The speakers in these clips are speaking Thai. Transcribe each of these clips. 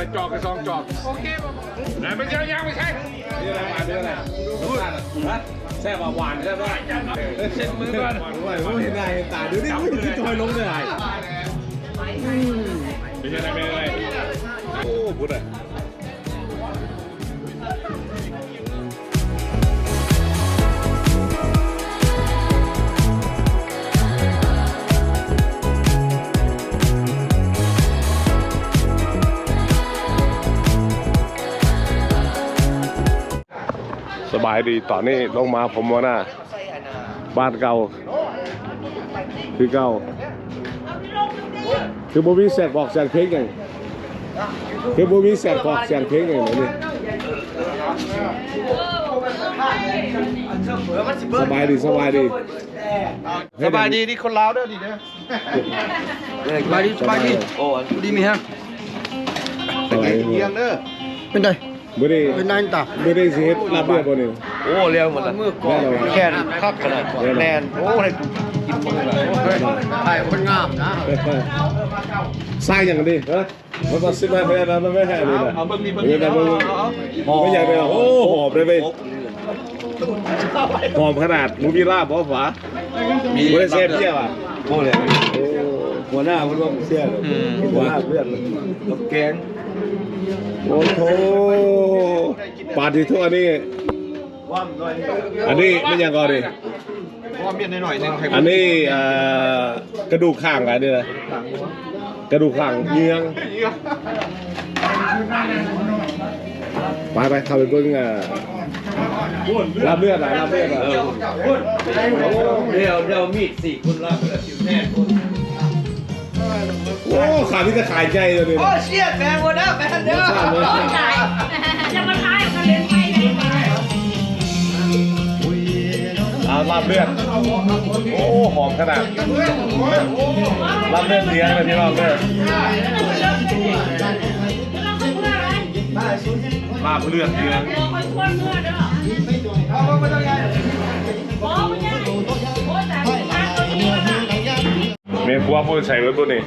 อๆเว้ยคุณน่ะจอกกับซองจอกโอเคป่ะไหนไม่ใช่ยังไม่ใช่นี่อะไรหวานนี่อะไรรสชาติอะแซ่บอะหวานใช่ไหมเช็ดมือก่อนหวานด้วยโอ้ยเห็นได้เห็นตาดูดิอุ้ยที่จอยลงเลยไม่ใช่อะไรไม่ใช่อะไรโอ้พุทธอะ สบายดีตอนนี้ลงมาผมว่าหน้าบ้านเก่า คือเก่า คือบ่มีแสกบอกแสกเพลงไงคือบ่มีแสกบอกแสกเพลงไงนี่สบายดีสบายดีสบายดีที่คนลาวเด้อดีเด้อสบายดีสบายดีโอ้ดีมีฮะสบายดีเลี้ยงเด้อเป็นไง บ่ได้เป็นนายตาบ่ได้สิเฮ็ดรับเลือดบ่นี่โอ้เลี้ยงหมดแล้วแค่คักขนาดแนนโอ้ให้กูกินหมดเลยถ่ายคนงามนะสร้างอย่างนี้เฮ้ยมันมาซื้อมาให้แล้วมันไม่ให้เลยนะเอาเบิ่งนี่เบิ่งเอนี่อแต่เบิ่งไม่อยากได้โอ้หอมเลยเว้ยหอมขนาดมูมีลาบบ่ฝามีบ่ได้เซฟเที่ยวอะโอ้เลยโอ้หัวหน้ามันว่าเสียเลยหัวหน้าเพื่อนเลยกับแกง โอ้โหปาฏิทุกอันนี้ว่ามหน่อยอันนี้ไม่ยังก่อนดิว่ามเมียนหน่อยนึงอันนี้เอ่อกระดูกข้างกันนี่นะกระดูกข้างเยื้องไปไปเข้าไปเบิ่งอะรับเลือดหน่อยรับเลือดหน่อยเดี๋ยวเดี๋ยวมีดสี่คนละสิวแน่คน โอ้ขาพี่จะขายใจเลยเนี่ยโอ้เชี่ยแมงวันนะแมงเด้อจะมาท้ายกันเล่นไปไหนมาเอารับเลือดโอ้หอมขนาดรับเลือดเลี้ยงเลยพี่น้องเด้อเราเพื่ออะไรลาบเลือดเลี้ยงบอกคนคนเมื่อเด้อบอกไม่ได้โอ้แต่ทางตัวนี้นะเมฟัวพูดใส่ไว้บนนี่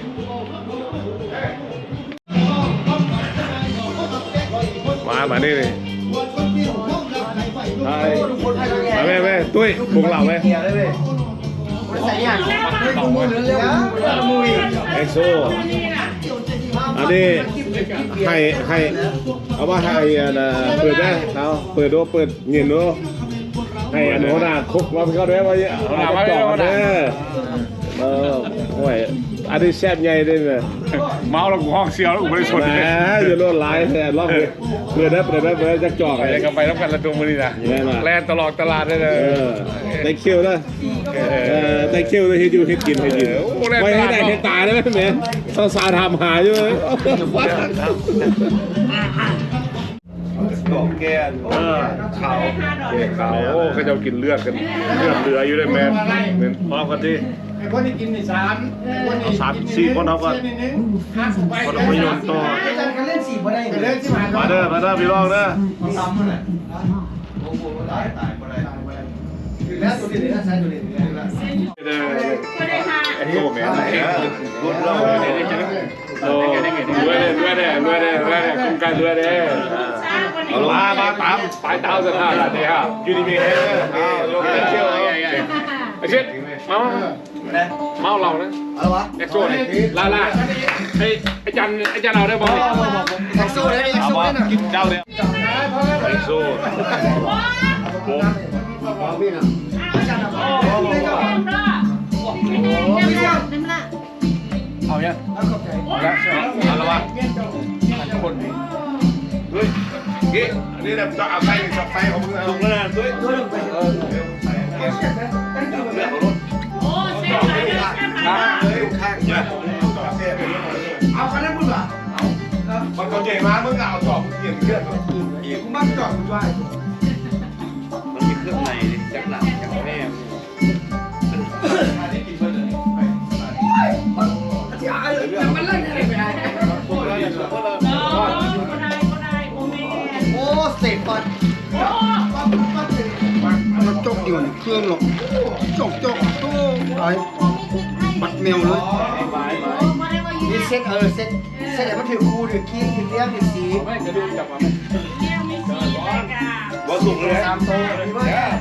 มามานี่นี่ไปมาแม่แม่ตุ้ยบุกเหล่าไหมเฮียเลยเว้ยไอโซอันนี้ให้ให้เอาว่าให้อันน่ะเปิดได้เอาเปิดดูเปิดเงินดูให้อันหัวหน้าคุกเราไปเข้าด้วยว่าหัวหน้ามาจ่อเด้อเออโอ้ย อันนี้แซ่บใหญ่เลยเนี่ยเมาแล้วกูห้องเสียวแล้วกูไม่ได้ชนแหมเลยอย่าโลดไลน์แต่รอบเลยเปิดได้เปิดได้เปิดได้จะจ่อไปไงกันไปต้องกันระดมมือนี่นะแน่นอนแล่นตลอดตลาดได้เลยเออได้เคี้ยวนะเออได้เคี้ยวได้เฮ็ดอยู่เฮ็ดกินเฮ็ดกินไว้ให้ได้เฮ็ดตายได้ไหมแม่สาวสาวทำหาอยู่เลยกอกแกนเออเขาขาวโอ้เขาจะกินเลือดกันเลือดเหลืออยู่เลยแม่เน้นพร้อมกันดิ คนที่กินนี่สามคนนี้สามสี่คนเอาก่อนห้าสิบใบคนเอาไปโยนต่อเล่นสี่บ่ได้เล่นที่ผ่านมาเด้อมาเด้อพี่น้องเด้อซ้ำเลยโอ้โหตายตายบ่ได้อยู่แล้วตัวนี้เลยนะใช้ตัวนี้เลยนะเด้อไม่ได้ค่ะไอ้โตแม่ไหนอะรุ่นเราโอ้ด้วยเด้ด้วยเด้ด้วยเด้ด้วยเด้คุ้มกันด้วยเด้สร้างวันนี้มามาตามไปเท้าสถานนี่ฮะยูนิมีเด้ออ้าวลงไปเที่ยวเอาไอ้เช็ดเมา เมาเรานะอะไรวะเอ็กโซ่นี่ลาลาไอ้ไอ้จันไอ้จันเราได้บอกแท็กซี่เลยแท็กซี่เลยนะกินเจ้าเนี่ยไอ้โซ่ผมเอาเนี่ยแล้วเอาละวะคนเฮ้ยกี้อันนี้แบบจะเอาไส้จับไส้ของมึงเอาเลยด้วยด้วยโอ้เซ็ง ใหญ่มามึงเอาจอบเกี่ยงเกี่ยงอีกกูมั่งจอดกูช่วยมันมีเครื่องในแจ็คหลังแจ็คแม่มันเล่นอะไรไปได้ก็ได้ก็ได้โมเมนต์โอ้เสพก่อนมันจบเดี๋ยวเครื่องหรอกจกจกตู้ไอ้บัดเมลเลย ซ็ตเออเซ็ตเซ็ตไหนมันถือคูถือคีถือเลี้ยงถือสีไม่กระดูกจับมาว่าสุกเลยสามโต๊ะ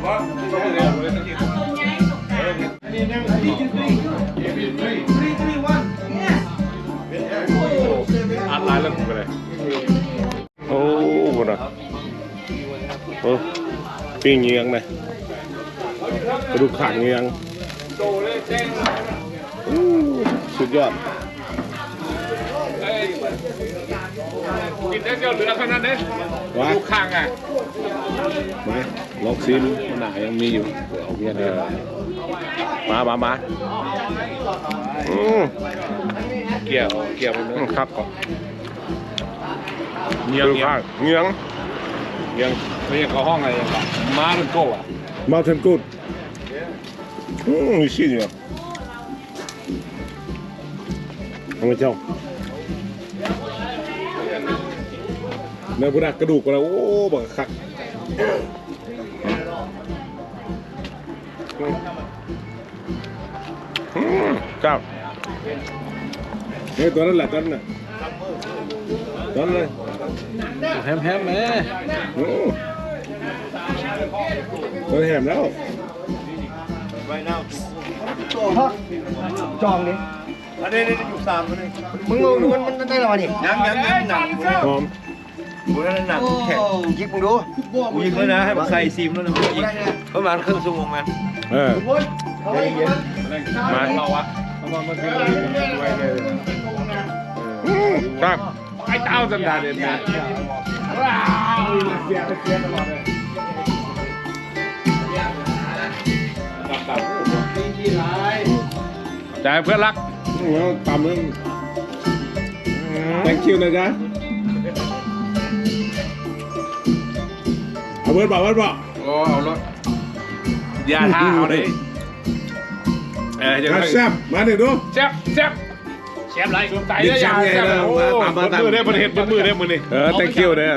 ว่าต้องเรียนเลยสักที three three one อัดไลน์แล้วกูไปเลยโอ้โหนะโอ้ปิ้งเงียงเลยกระดูกขาดเงียงสุดยอด กินได้เจ้าเหลือเท่านั้นเด้วะลูกข้างอะมาลองซิมหนายังมีอยู่เอาเบียร์เนี่ยมามามาอืมเกี่ยวเกี่ยวมันอืมครับก่อนเงียงกระดูกเงียขางดเงียงเงียงไม่ยังเขาห้องอะไรอย่างม้าเป็นโก้อะ Mountain good อืมมีชิ้นอยู่เอามาเจ้า เนื้อพุดกระดูกก็แล้วโอ้บักคักอืมครับเฮ้ยตัวนั้นแหละตัวนั้นน่ะตัวนั้นเลยแฮมแฮมแม่อืมตัวแหมแล้วจองดิอันนี้นี่อยู่สามคนเลยมึงมึงมันมันได้หรอดิยังยังยังหนังหอม กูนั่นหนังแข็งยิกมึงดูกูยิงแล้วนะให้มันใส่ซิมแล้วนะกูยิงประมาณครึ่งชั่วโมงมันเออมาเราอะเอามามากินด้วยเลยอืมครับไอ้เต้าสันดานเด่นนะว้าวเสียเสียตลอดเลยจ่ายเพื่อนรักแล้วตำนั้น thank you นะจ๊ะ เอาเบิร์ดบอกเบิร์ดบอกโอ้เอารถยาท่าเอาดิเออจะมาได้แซ่บมาหนึ่งดูแซ่บแซ่บแซ่บไรใส่ได้ยาดิบแซ่แซ่บบไงโอ้ตามมาตามมือได้ประเทศมือได้มือนี่เออ thank you เด้อ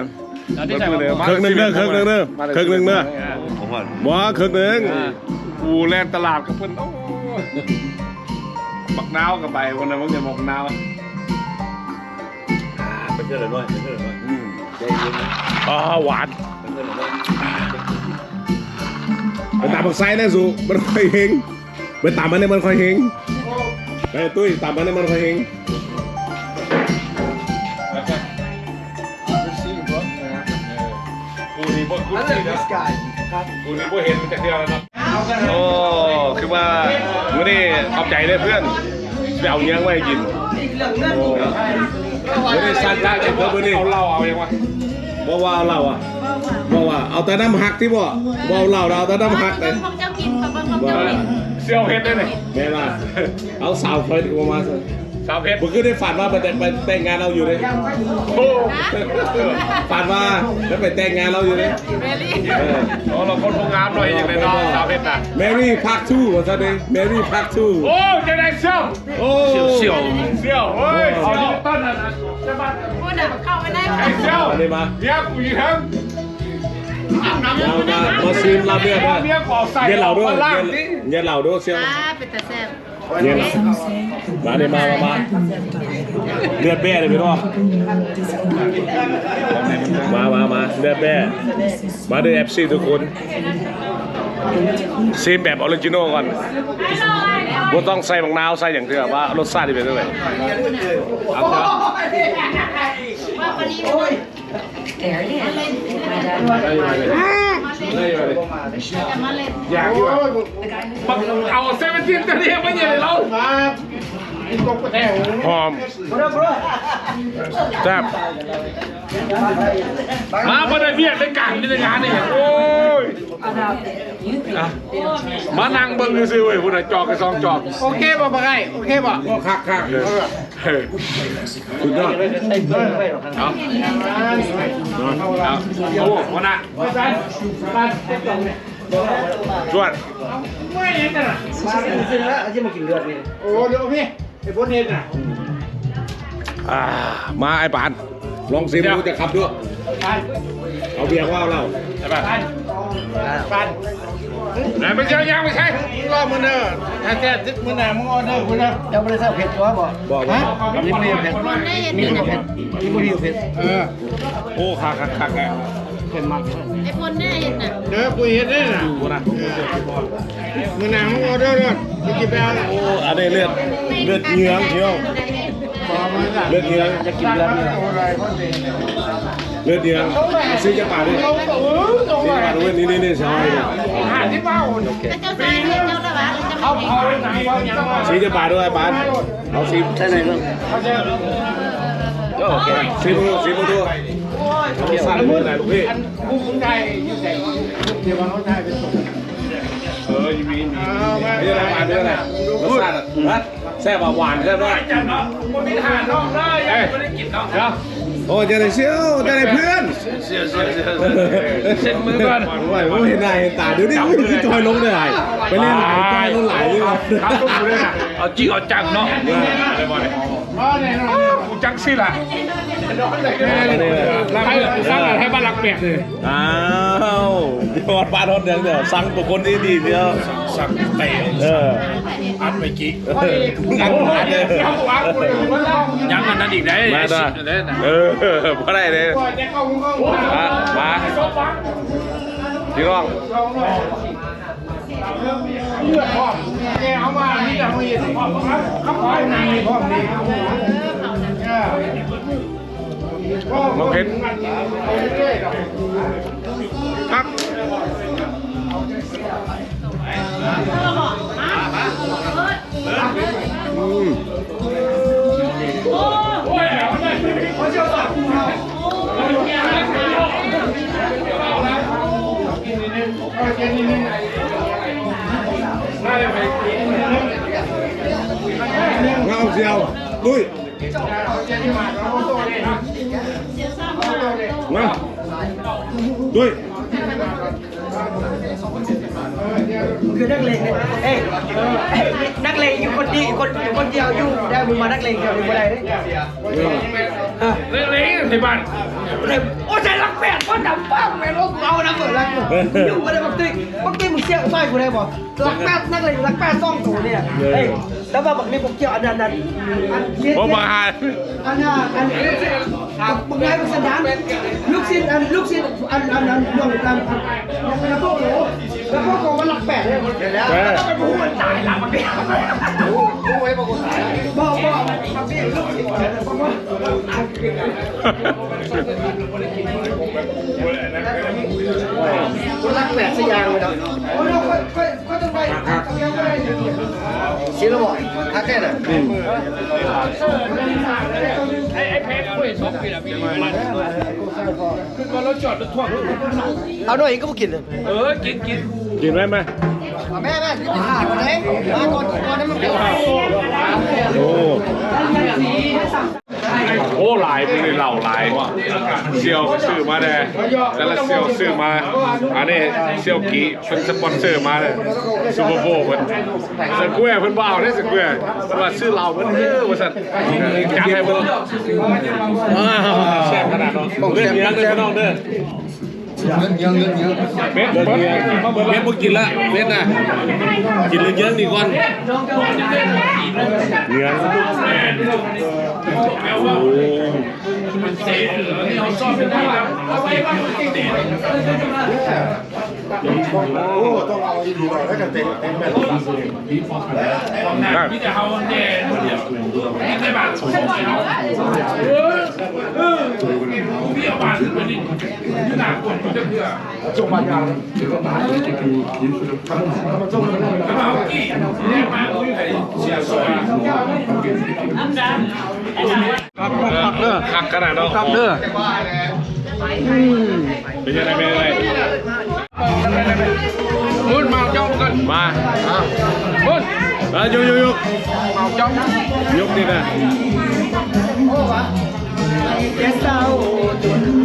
มือได้เครื่องหนึ่งเด้อเครื่องหนึ่งเด้อเครื่องหนึ่งเด้อผมว่าบ่เครื่องหนึ่งกูแลนตลาดกับเพิ่นโอ้บักนาวกับไปวันนั้นมันจะบอกนาวไปเชื่อเลยด้วยไปเชื่อเลยด้วยอ๋อหวาน ไปเชื่อเลยด้วยไปตามบักไซนะสูมันค่อยเฮงไปตามมันเนี่ยมันค่อยเฮงไปตุ้ยตามมันเนี่ยมันค่อยเฮงกูนี่บ่คุ้นชินแล้วกูนี่บ่เห็นมันจากเดียวแล้วนะโอ้คือว่าไม่ได้ขอบใจเลยเพื่อนไปเอาเงี้ยงไว้กินโอ้ไม่ได้สั้นได้เพื่อนไม่ได้เอาเหล้าเอายังวะบอกว่าเอาเราอะ บอกว่าเอาแต่น้ำหักที่บ่บอกเอาเราเราเอาแต่น้ำหักเลยของเจ้ากินกับของว่าเจ้ากินเซี่ยวเฮ็ดได้เลยแม่ว่าเอาสาวคอยออกมาสิสาวเพชรผมก็ได้ฝันว่าไปแต่งไปแต่งงานเราอยู่เลยโอ้ฝันว่าแล้วไปแต่งงานเราอยู่เลยเบลลี่เออโอ้เราคนโรงงานหน่อยอย่างไรเนาะสาวเพชรน่ะแมรี่พักทูว่าซะดิแมรี่พักทูโอ้จะได้เซี่ยวโอ้เสี่ยวเซี่ยวเฮ้ยเอาที่ต้นน่ะจะมาพูดอะเข้าไปได้ไอ้เซี่ยวอันนี้มาเนี่ยกูอยู่ทั้ง เรามามาซีมเราเลือดด้วยเมียขอใส่เย็นเหล่าด้วยล่างนี่เย็นเหล่าด้วยเชียวอ่าเป็นแต่แซ่บเย็นเหล่ามาเนี่ยมามามาเลือดแบ่เลยพี่น้องมามามาเลือดแบ่มาด้วยเอฟซีทุกคนซีมแบบออริจินอลก่อนบ่ต้องใส่บังนาวใส่อย่างเดียวว่ารสชาติเป็นยังไงเอาเถอะว่าพอดี There it is. My dad. มาเล่นอยากอยู่อะบักเอาเซเว่นทีนตัวนี้ไม่ใหญ่เราหอมแซ่บมาบ่ได้เบียดได้การได้งานนี่โอ้ยอะมานั่งเบิ่งซื่อๆเว้ยพุ่นน่ะจอกกับซองจอก โอเคป่ะปะไก่โอเคป่ะก็ คักคักเลยเฮ้ยสุดยอดเอาเอาโอ้วันน่ะจวดโอ้เดี๋ยวพี่ไอ้พวกนี้น่ะอ่ามาไอ้ปานลองซิมดูจะขับด้วย เอาเบียร์ว่าเอาเหล้าใช่ป่ะไหนไม่ใช่ยังไม่ใช่รอบมือเนอร์ถ้าแท้ทิศมือหนามึงออเดอร์คุณนะจะไม่ได้ใส่เผ็ดตัวบ่บอกว่านี่ไม่เผ็ดได้เห็นนี่ไม่เผ็ดนี่ไม่เผ็ดเออโอ้คักคักคักอะเผ็ดมากไอ้คนได้เห็นน่ะเด้อกูเห็นได้น่ะกูนะมือหนามึงออเดอร์ด้วยมึงกินไปเอาโอ้อันนี้เลือดเลือดเงื้องเที่ยวเลือดเงื้องจะกินเลือดเงื้อง เลือดเงื้องซื้อจะป่าด้วยซื้อจะป่าด้วยนี่นี่นี่ใช่ไหมเนี่ยแต่เจ้าวไม่เห็นซื้อจะป่าด้วยป้าเอาซีใช่ไหมเรื่องโอเคซีมือซีมือด้วยเอาสั่นมือไหนลูกพี่กูคนไทยอยู่ไหนเดี๋ยวมันคนไทยเป็นสุดเออยีมีมีนี่อะไรปานด้วยอะรสชาติแซ่บหวานแซ่บด้วยจันเนาะมันมีทารนอกได้ไม่ได้กินเนาะ เดี๋ยวโอ้จะได้เชี่ยวจะได้เพื่อนเชียวเชียวเชียวเช็ดมือก่อนว่าโอ้เห็นหน้าเห็นตาเดี๋ยวนี้ไม่ได้จอยลงได้ไปเล่นหลายจอยลงหลายนี่ครับต้องดูด้วยนะเอาจริงเอาจังเนาะอะไรบ่เนี่ยอ๋อแน่นอนกูจังสิล่ะ ให้สร้างอะไรให้บ้านหลักเปียกเลยอ้าวยอดปลาทอดเดืองเดี๋ยวสั่งบุคคลที่ดีเดียวสั่งเตะเอออัดไปกิ๊กยังมาเลยยังอันนั้นอีกได้มาสิจ้เออเพราะอะไรเนี่ยมามาพี่น้องเลือดพ่อแกเอามานี่จะเอาอีกข้าวไนพ่อดีมา เพชรครับอืมเงาเสียวดุย มาด้วยคือนักเลงเนี่ยเอ้ยนักเลงอยู่คนดีคนอยู่คนเดียวอยู่ได้มึงมานักเลงเดียวหรืออะไรเนี่ยเล็กๆในบ้านโอ้ใจรักแปดพ่อดำป้าแม่ลูกเอานะเปิดรักอยู่มาได้บักติ๊กบักติ๊กมึงเชี่ยซอยกูได้บ่รักแปดนักเลงรักแปดซ่องตัวเนี่ยเฮ้ยแล้วมาบักนี้ผมเกี่ยวอันนั้นอันอันเชี่ยผมมาหาอันน่ะอันมึงไงมึงสันดานลูกศิษย์อันลูกศิษย์อันอันอันเรื่องการอันแล้วพวกโหแล้วพวกโหมันรักแปดเนี่ยแล้วแม่ไปพูดตายละมันเนี่ยบอกบอกมันเป็นลูกศิษย์บอกว่าคุณรักแปดสยางเลยเนาะโอ้ยค่อยค่อยค่อยต้องไปต้องยังไม่ได้ชิลล์บอกทักแค่ไหนไอ้ไอ้เพชรคุยสองปีละปีมันคือก่อนเราจอดรถทั่วเอาหน่อยก็ไม่กินเลยเออกินกินกินได้ไหม แม่แม่ที่ผ่านมาเลยมาก่อนก่อนนั้นมันเป็นโอ้โอ้หลายพวกนี้เหล่าหลายเซียวซื้อมาแน่แต่ละเซียวซื้อมา อันนี้เซียวกีเป็นสปอนเซอร์มาเลยซูเปอร์โบว์เพิ่นสกวยเพิ่นบ่เอาได้สกวยเพิ่นว่าซื้อเหล้าเพิ่นเออว่าซั่นอยากให้เพิ่นแซ่บขนาดนั้นเรื่องนี้เด้อพี่น้องเด้อ เบ็ดเรื่องเบ็ดนี้เบ็ดบ่กินละเบ็ดนะกินเรื่องเยอะนี่ก่อนเนื้อโอ้ต้องเอาอีกทีหน่อยถ้าจะเต็มเต็มแบบพี่จะเอาเนี่ยนี่ได้บาทเออเออพี่เอาบาทมา ดินี่หนักกว่าจะเพื่อจงบางอย่างแล้วเอากี่เนี่ยมาเสียสวยครับเด้อคักขนาดนั้นครับเด้อเป็นยังไงเป็นยังไงมุนมาจ้องกันมามุนอะยกยกยกมาจ้องยกนี่นะมาช่วยให้เราคุยใส่จะเป็นมัดนะขายในดอกเรียกป้าป้าหรอไม่ได้ช่วยเนี่ยไม่ใช่หรอผู้ใดพ่อรอเฮ้ยเด็ดเด็ดเสียมามาใจจอกเฮ้ยอีหล่ะอีหล่ะว่าไปละว่าอะไรมึงต้องถึงชาติเอ็กโซอะเด็ดเนี่ยโอเคคิวเฮ้ยไปโกลีแมนเจ็ดเอ้ยบักซิดนี่มาแล้วมาใส่มาตาม Thank เชียว you for exo man he won a Super Bowl square man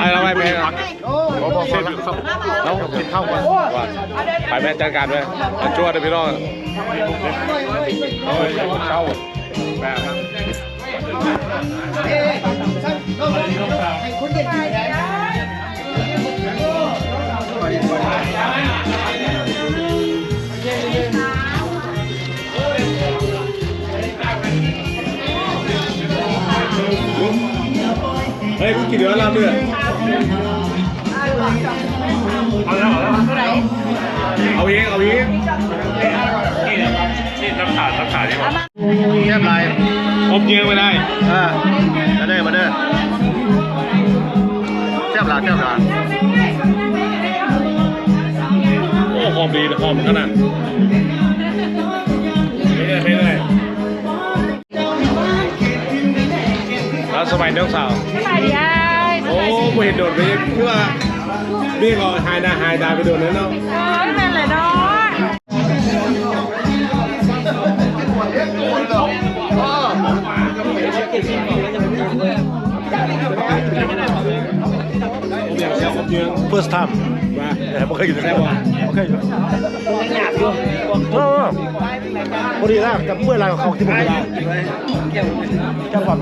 ไอ้เราไปไปครับอ้เช็ดเข้าเรากินข้าวก่อนไปแม่จัดการด้วยช่วยด้วยพี่น้องเอาเช่าแบบเฮ้ยกูกินเดี๋ยวลาบ เอาเลือดเอาเองเอาเองนี่นี่ตำขาดน้ำขาดนี่มั้งเรียบร้อยผมเยอะไม่ได้อ่ามาเด้อมาเด้อเรียบร้อยเรียบร้อยโอ้หอมดีหอมขนาดไม่ได้ไม่ได้แล้วสมัยน้องสาวสบายดีไอ้ โอ้กูเห็นโดดไปคือว่าพี่ก็หายดาหายดาไปโดดนั่นเนาะเอ้ยแม่นเลยเนาะผมอยากเสียผมเยอะ first time มาแต่ไม่เคยกินแซ่บว่ะไม่เคยกินเออพอดีแล้วกับเมื่อไรเขาที่ผมได้จังหวัด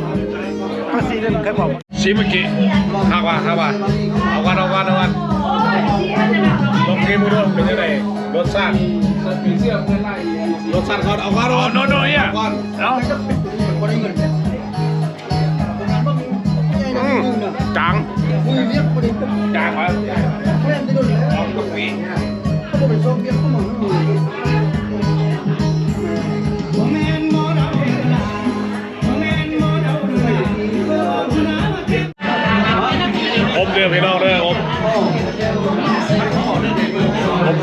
ภาษีนั่นเคยบอก ชิมเมื่อกี้ข้าวว่าข้าวว่าเอากันเอากันเอากันลองกินมือดูเป็นยังไงรสชาติรสชาติเขาเอาก้อนอ๋อโนโนเนี่ยก้อนเอ้าอืมจังจังครับเอากะปิ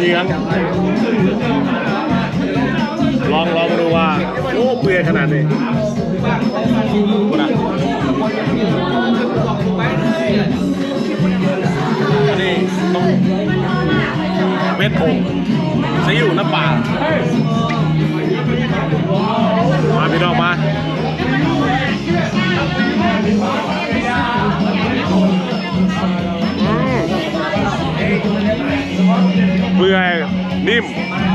ลี้ยง ลองลองมาดูว่าโอ้เปื่อยขนาดนี้นะอันนี้ต้องเม็ดผงซีอิ๊วน้ำปลามาพี่น้องมา เปื่อยนิ่ม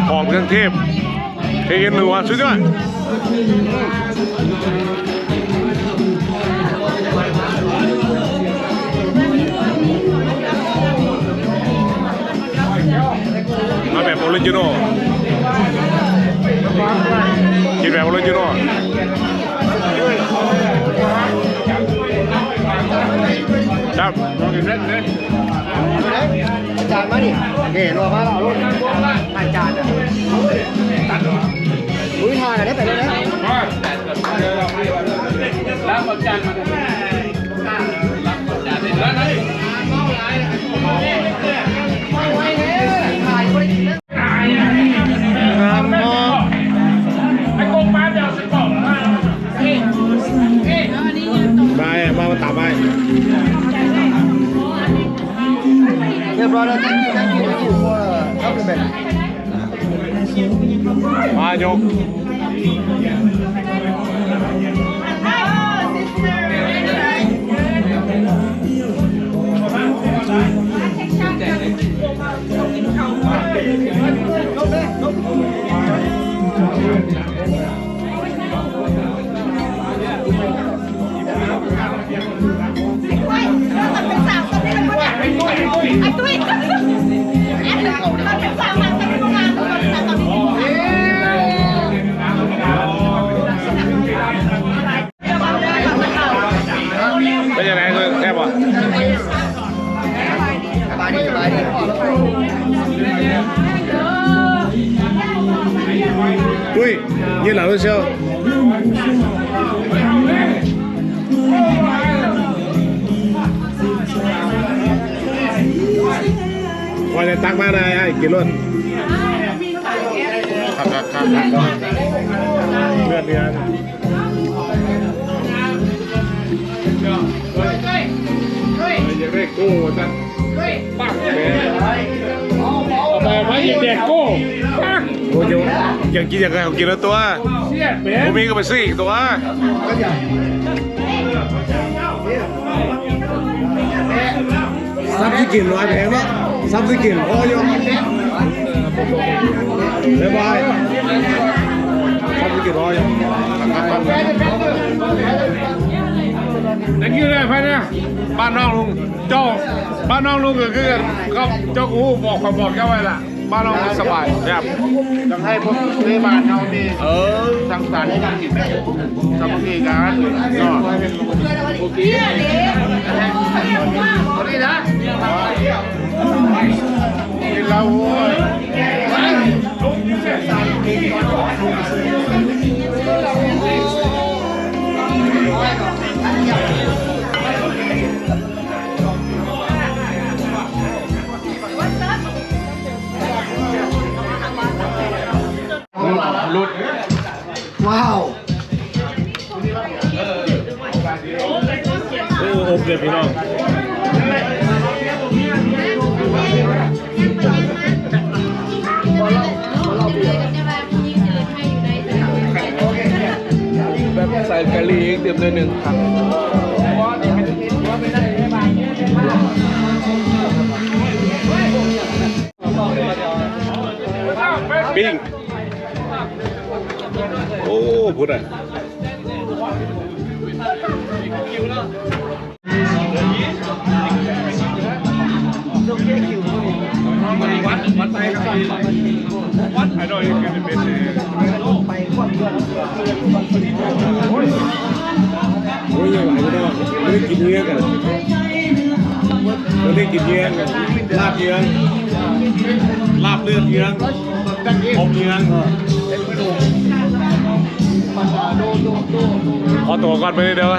หอมเครื่องเทศเทกันหนูอะสุดยอดมาแบบออริจินอลกินแบบออริจินอลครับล อาจารย์มาดิเก๋รอมาแล้วลูกอาจารย์อะอุ้ยทานกันได้ไปแล้วนะรับอาจารย์มาแรับอาจารย์แล้วนะ เรียบร้อยแล้วทั้งที่ทั้งที่ทั้งที่ว่าเขาเป็นแบ ยไอ้ตุ้ยแอนเราเป็น ลยตักมาได้ไอ้กินรถครับครัรับเลือดเดือนอยากได้โก้จ้ะปักแม่แต่ไม่อยากได้โก้ปักอยอากกินอยากได้ขงกินแล้วตัวผมมีก็ไปซื้ออีกตัวทรัพย์กินร้อยแพงเาะ 30 kilo. Oh, yo. Bye bye. 30 kilo, oh, yo. Đánh kia này phải nè Bạn nong luôn Cho Bạn nong luôn rồi cứ Không Cho cú bỏ khỏi bỏ kéo vậy là Bạn nong luôn sập bài Đẹp ทำให้พวกเรือบานเขามีเออสังสรรค์กันสามัคคีกันก็โอเคสวัสดีนะ กินเราโว้ยว้าวโอ้อบเลยพี่น้อง กะหรี่เลยหนึ่งครั้งปิ้งโอ้พูดอะไอ้ดอยคือเป็นเบสโอ้ย ยังไหวไม่ได้ไม่ได้กินเนื้อกันไม่ได้กินเนื้อกันลาบเนื้อลาบเลือดเนื้ออบเนื้อขอตัวก่อนไปเดี๋ยว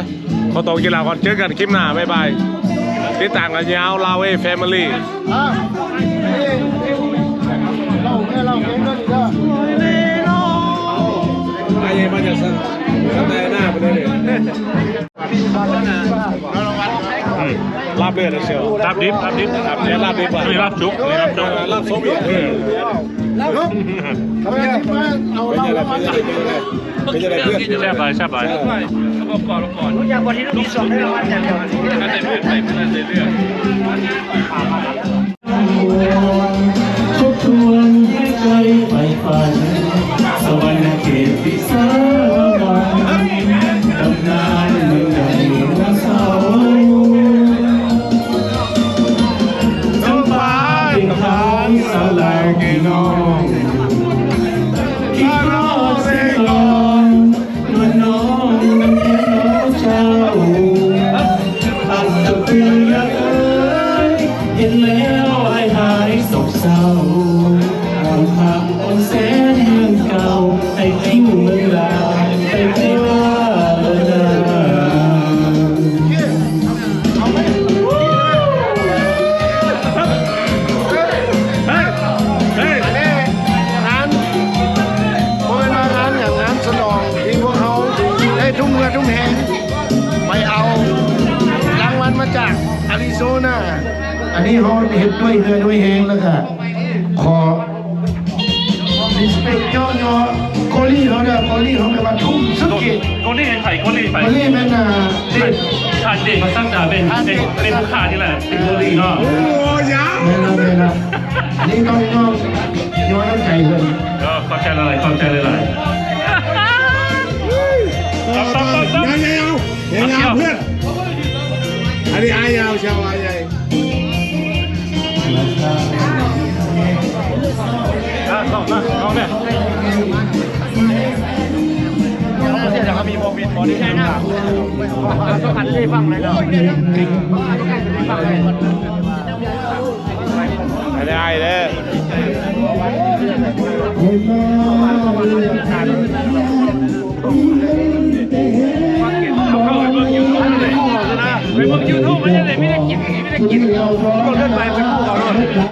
ขอตัวกีฬาก่อนเจอกันคลิปหน้าบ๊ายบายติดตามกันยาวลาเว่แฟมิลี่อะเราเนี่ยเราเก่งก็ดีก็ไอ้ยังมาจากสันสันในหน้าไปเลยเนี่ย ลาบเลือดเชียวลาบดิบลาบดิบลาบเนื้อลาบดิบอ่ลาบจุกลาบจุกลาบส้มอีกเออทำไมเอาเป็นเรายังไงมาเป็นยังไงเป็นยังไงเพื่อนแซ่บไปแซ่บไปอยากบอที่ลูกสองได้รางวัลอย่างเดียวทบทวนให้ใจใฝ่ฝัน ด้วยเงินด้วยแหงแล้วค่ะขอ respect ย่อย่อโคลี่เขาเนี่ยโคลี่เขาแปลว่าทุ่มสุดเกียรติคนนี้ไข่คนนี้โคไปลี่แม่นาเด็กทานเด็กมาตั้งแต่เป็นเป็นเป็นผู้ขานี่แหละเป็นคนนี้ก็โอ้ยาวแม่นาแม่นาอันนี้ต้องย่อย่อน้ำใจเลยก็เข้าใจอะไรเข้าใจอะไรยาวยาวยาวเพื่อนอันนี้อายาวชาว อายต้องการได้ฟังเลยเนาะอันนี้อายเด้อไปเบิ่งยูทูบมันจะได้ไม่ได้กินไม่ได้กินก็เลื่นไปเป็นผู้เขาเลย